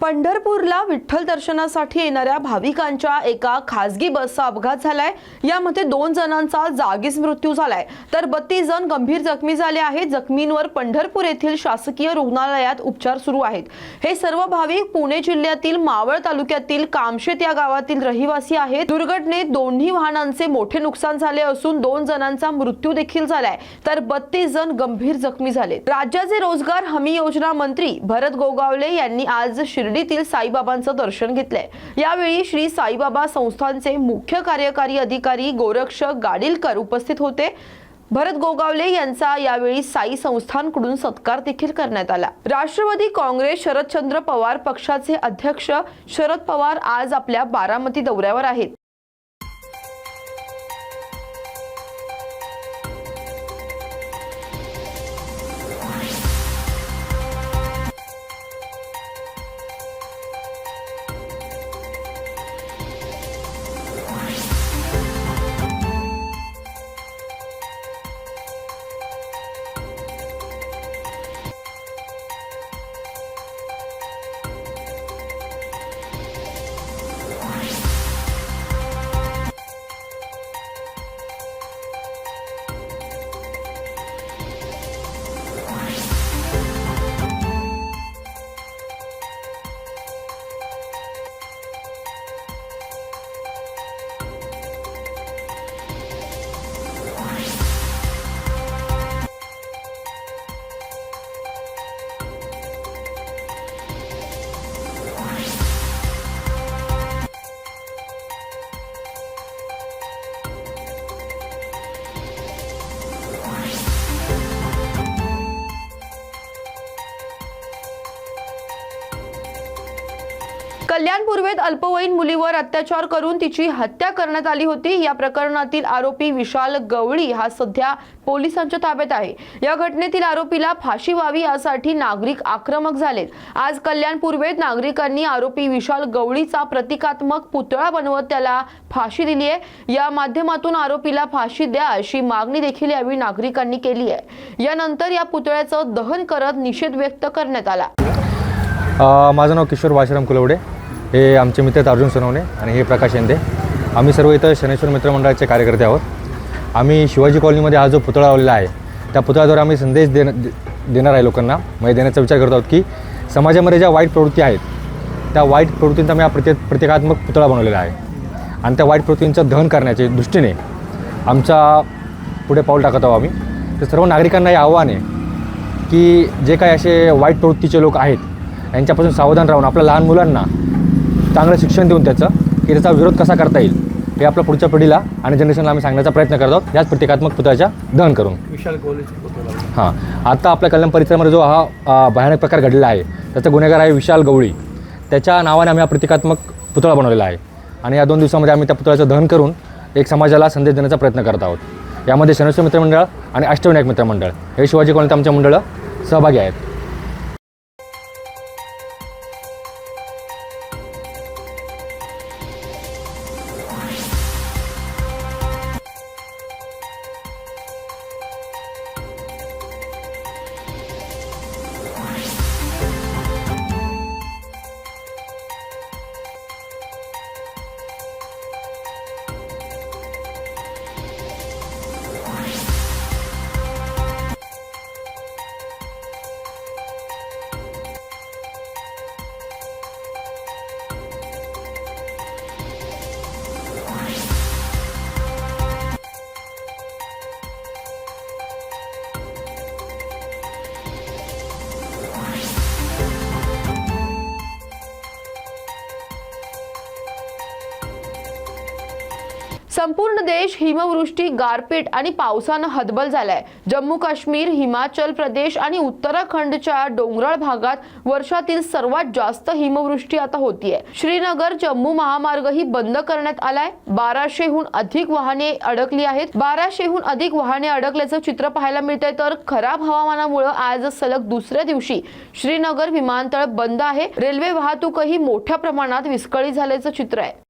पंढरपूरला विठ्ठल दर्शनासाठी येणाऱ्या भाविकांच्या एका खासगी बसचा अपघात झालाय. यामध्ये दोन जणांचा जागीच मृत्यू झालाय. तर बत्तीस जण गंभीर जखमी झाले आहेत. जखमींवर पंढरपूर येथील शासकीय रुग्णालयात उपचार सुरू आहेत. हे सर्व भाविक पुणे जिल्ह्यातील मावळ तालुक्यातील कामशेत या गावातील रहिवासी आहेत. दुर्घटनेत दोन्ही वाहनांचे मोठे नुकसान झाले असून दोन जणांचा मृत्यू देखील झालाय. तर बत्तीस जण गंभीर जखमी झाले राज्याचे रोजगार हमी योजना मंत्री भरत गोगावले यांनी आज शिर शिर्डीतील साईबाबांचं दर्शन घेतलंय. यावेळी श्री साईबाबा संस्थानचे मुख्य कार्यकारी अधिकारी गोरक्ष गाडीलकर उपस्थित होते. भरत गोगावले यांचा यावेळी साई संस्थानकडून सत्कार देखील करण्यात आला. राष्ट्रवादी काँग्रेस शरदचंद्र पवार पक्षाचे अध्यक्ष शरद पवार आज आपल्या बारामती दौऱ्यावर आहेत. कल्याण पूर्वेत अल्पवयीन मुलीवर अत्याचार करून तिची हत्या करण्यात आली होती. या प्रकरणातील आरोपी विशाल गवळी हा सध्या पोलिसांच्या ताब्यात आहे. या घटनेतील आरोपीला फाशी व्हावी यासाठी नागरिक आक्रमक झालेत. आज कल्याण पूर्वेत नागरिकांनी आरोपी विशाल गवळीचा प्रतिकात्मक पुतळा बनवत त्याला फाशी दिली आहे. या माध्यमातून आरोपीला फाशी द्या अशी मागणी देखील यावेळी नागरिकांनी केली आहे. यानंतर या पुतळ्याचं दहन करत निषेध व्यक्त करण्यात आला. माझं नाव किशोर वाशराम कुलवडे. हे आमचे मित्र आहेत अर्जुन सोनवणे आणि हे प्रकाश येंदे. आम्ही सर्व इथं शनेश्वर मित्रमंडळाचे कार्यकर्ते आहोत. आम्ही शिवाजी कॉलनीमध्ये हा जो पुतळा लावलेला आहे त्या पुतळ्याद्वारे आम्ही संदेश देण दे- देणार आहे लोकांना. म्हणजे देण्याचा विचार करत आहोत की समाजामध्ये ज्या वाईट प्रवृत्ती आहेत त्या वाईट प्रवृत्तींचा आम्ही हा प्रति प्रतिकात्मक पुतळा बनवलेला आहे. आणि त्या वाईट प्रवृत्तींचं दहन करण्याच्या दृष्टीने आमचा पुढे पाऊल टाकत आहोत आम्ही. तर सर्व नागरिकांना हे आव्हान आहे की जे काही असे वाईट प्रवृत्तीचे लोक आहेत यांच्यापासून सावधान राहून आपल्या लहान मुलांना चांगलं शिक्षण देऊन त्याचं की त्याचा विरोध कसा करता येईल हे आपल्या पुढच्या पिढीला आणि जनरेशनला आम्ही सांगण्याचा प्रयत्न करत आहोत. याच प्रतिकात्मक पुतळ्याच्या दहन करून. विशाल लावले. हां. आता आपल्या कल्याण परिसरामध्ये जो हा भयानक प्रकार घडलेला आहे त्याचा गुन्हेगार आहे विशाल गवळी. त्याच्या नावाने आम्ही हा प्रतिकात्मक पुतळा बनवलेला आहे. आणि या दोन दिवसामध्ये आम्ही त्या पुतळ्याचं दहन करून एक समाजाला संदेश देण्याचा प्रयत्न करत आहोत. यामध्ये शनस्व मित्रमंडळ आणि अष्टविनायक मित्रमंडळ हे शिवाजी कॉलनीत आमच्या मंडळं सहभागी आहेत. संपूर्ण देश हिमवृष्टी गारपीट आणि पावसानं हतबल झालाय. जम्मू काश्मीर हिमाचल प्रदेश आणि उत्तराखंडच्या डोंगराळ भागात वर्षातील सर्वात जास्त हिमवृष्टी आता होतीये. श्रीनगर जम्मू महामार्गही बंद करण्यात आलाय. बाराशेहून अधिक वाहने अडकली आहेत. बाराशेहून अधिक वाहने अडकल्याचं चित्र पाहायला मिळतंय. तर खराब हवामानामुळे आज सलग दुसऱ्या दिवशी श्रीनगर विमानतळ बंद आहे. रेल्वे वाहतूकही मोठ्या प्रमाणात विस्कळीत झाल्याचं चित्र आहे.